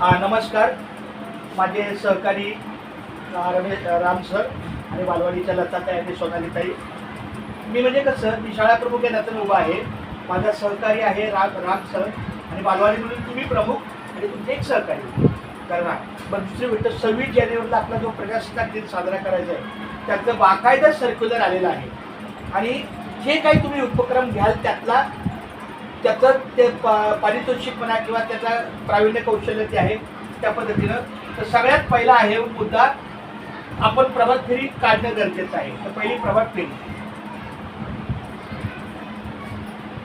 हां नमस्कार. माझे सहकारी रमेश राम सर आणि बालवाडीच्या लताताई आणि सोनालीताई मी म्हणजे कसं मी शाळा प्रमुख या नात्यानं उभा आहे. माझा सहकारी आहे राम राम सर आणि बालवाडी म्हणून तुम्ही प्रमुख आणि तुमचे एक सहकारी. करणार. पण दुसरी गोष्ट सव्वीस जानेवारीला आपला जो प्रजासत्ताक दिन साजरा करायचा आहे त्यातलं बाकायदा सर्क्युलर आलेलं आहे. आणि जे काही तुम्ही उपक्रम घ्याल त्यातला त्याचं ते पारितोषिक म्हणा किंवा त्याचा प्रावीण्य कौशल्य ते आहे त्या पद्धतीनं. तर सगळ्यात पहिला आहे मुद्दा आपण प्रभात फेरी काढणं गरजेचं आहे. तर पहिली प्रभात फेरी.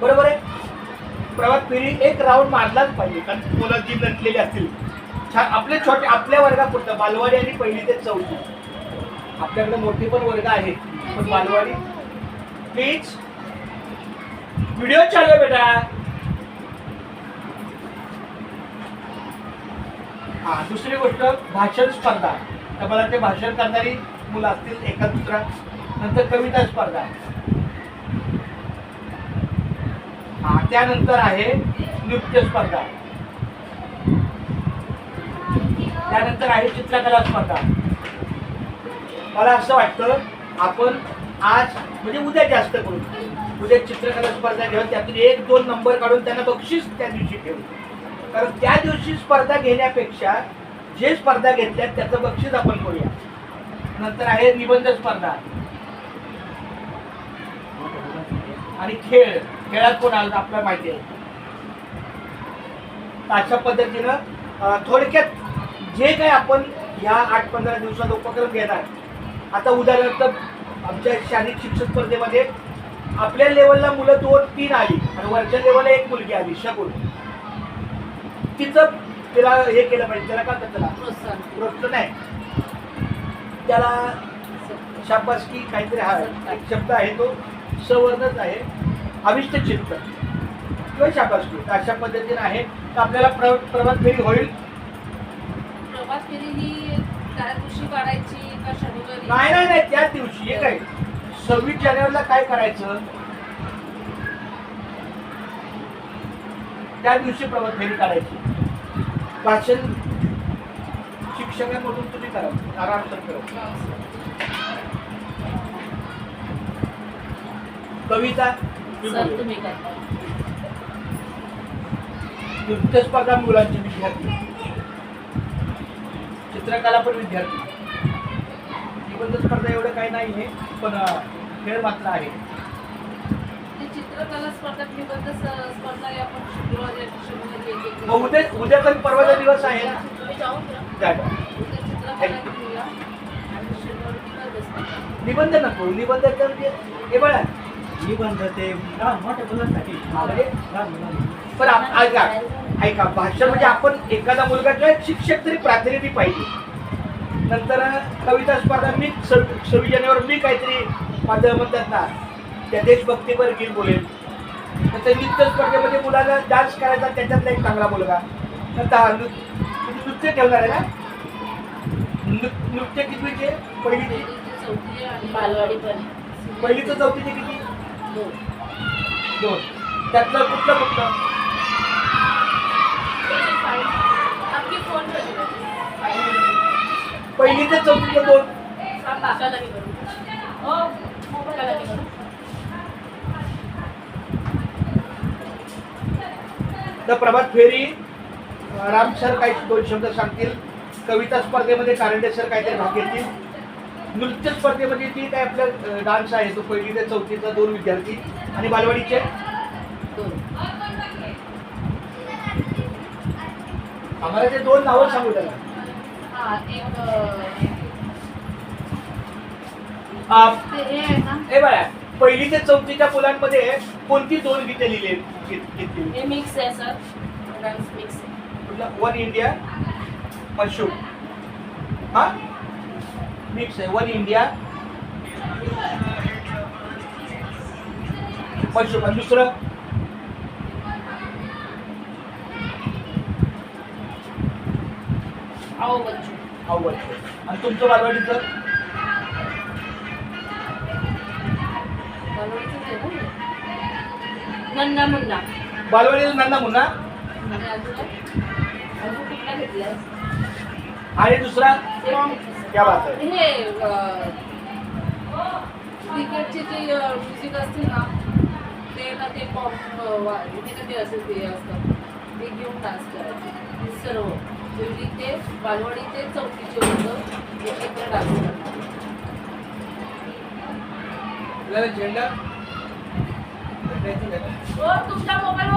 बरोबर आहे? प्रभात फेरी एक राऊंड मारलाच पाहिजे कारण मुलं जी नटलेली असतील. छान आपले छोटे आपल्या वर्गापुरतं बालवाडी आणि पहिली ते चौथी. आपल्याकडे मोठे पण वर्ग आहेत पण बालवाडी. प्लीज व्हिडिओ चालू आहे बेटा. हा दुसरी गोष्ट भाषण स्पर्धा. तर मला ते भाषण करणारी मुलं असतील एका दुसरा. नंतर कविता स्पर्धा. हा त्यानंतर आहे नृत्य स्पर्धा. त्यानंतर आहे चित्रकला स्पर्धा. मला असं वाटतं आपण आज म्हणजे उद्या जास्त करून. उद्या चित्रकला स्पर्धा घेऊन त्यातून एक दोन नंबर काढून त्यांना बक्षीस त्या दिवशी ठेवू कारण त्या दिवशी स्पर्धा घेण्यापेक्षा जे स्पर्धा घेतल्या त्याचं बक्षीस आपण करूया. नंतर आहे निबंध स्पर्धा. आणि खेळ. खेळात कोण आला आपल्याला माहिती आहे. अशा पद्धतीनं थोडक्यात जे काही आपण ह्या आठ पंधरा दिवसात उपक्रम घेणार. आता उदाहरणार्थ आमच्या शारीरिक शिक्षण स्पर्धेमध्ये आपल्या लेवलला मुलं दोन तीन आली. आणि वरच्या लेवलला एक मुलगी आली शकुन. तिचं तिला हे केलं पाहिजे त्याला काय म्हणतात त्याला प्रोत्साहन आहे त्याला शाबासकी काहीतरी हा शब्द आहे तो. सवर्णच आहे. अविष्ट चित्त. किंवा शाबासकी. अशा पद्धतीने आहे. तर आपल्याला प्र प्रभात फेरी होईल. प्रभात फेरी ही दिवशी काढायची का नाही नाही नाही त्याच दिवशी हे काय सव्वीस जानेवारीला काय करायचं? त्या दिवशी प्रभात फेरी काढायची. भाषण शिक्षकांमधून तुम्ही करा. आराम करा. कविता. तुम्ही नृत्य स्पर्धा मुलांचे विद्यार्थी. चित्रकला पण विद्यार्थी. निबंध स्पर्धा एवढं काही नाही आहे पण खेळ मात्र आहे. चित्रकला स्पर्धा निबंध आपण शुक्रवारी मग उद्या उद्याचा परवाचा दिवस आहे. ना तुम्ही जाऊन. उद्या निबंध नको. निबंध तर ते हे बघा. निबंध ते मोठ्या मुलांसाठी. म्हणजे? पण ऐका. ऐका. भाषण म्हणजे आपण एखादा मुलगा किंवा शिक्षक तरी प्रातिनिधी पाहिजे. नंतर कविता स्पर्धा मी सव्वीस जानेवारी मी काहीतरी माझं म्हणतात ना त्या देशभक्तीवर गीत बोलेल नंतर नृत्य स्पर्धेमध्ये मुलाला डान्स करायचा त्याच्यातला एक चांगला मुलगा. नंतर नृत्य ठेवणार आहे ना? नृत्य कितवीचे पहिलीचे. पहिलीची चौथीचे किती? दोन. दोन. त्यातलं कुठलं कुठलं आपली फोन पहिली ते चौथीचे दोन तर प्रभात फेरी राम सर काही दोन शब्द सांगतील. कविता स्पर्धेमध्ये कारंडे सर काहीतरी भाग घेतील. नृत्य स्पर्धेमध्ये जी काय आपलं डान्स आहे तो पहिली ते चौथीचा दोन विद्यार्थी आणि बालवाडीचे. आम्हाला ते दोन नावं सांगू त्याला. हा बघा पहिली ते चौथीच्या मुलांमध्ये कोणती दोन गीते लिहिले हे मिक्स आहे सर डान्स मिक्स आहे. वन इंडिया मशरूम हा? मिक्स आहे. वन इंडिया मशरूम आणि दुसरं? आओ बच्चू. आवड आणि तुमचं बालवाडीचं? नन्ना मुन्ना. बालवाडीला नंदा मुन्ना? आणि अजून? अजून कुठला घेतलास आणि दुसरा? क्या बात आहे. हे क्रिकेटचे जे म्युझिक असते ना ते ना ते पॉप असेल ते असतं? ते घेऊन डान्स करायचे सर्व. पहिली ते बालवाडी ते चौथीचे लोक एकत्र डान्स करतात. झेंडा. हो तुमच्या मोबाईल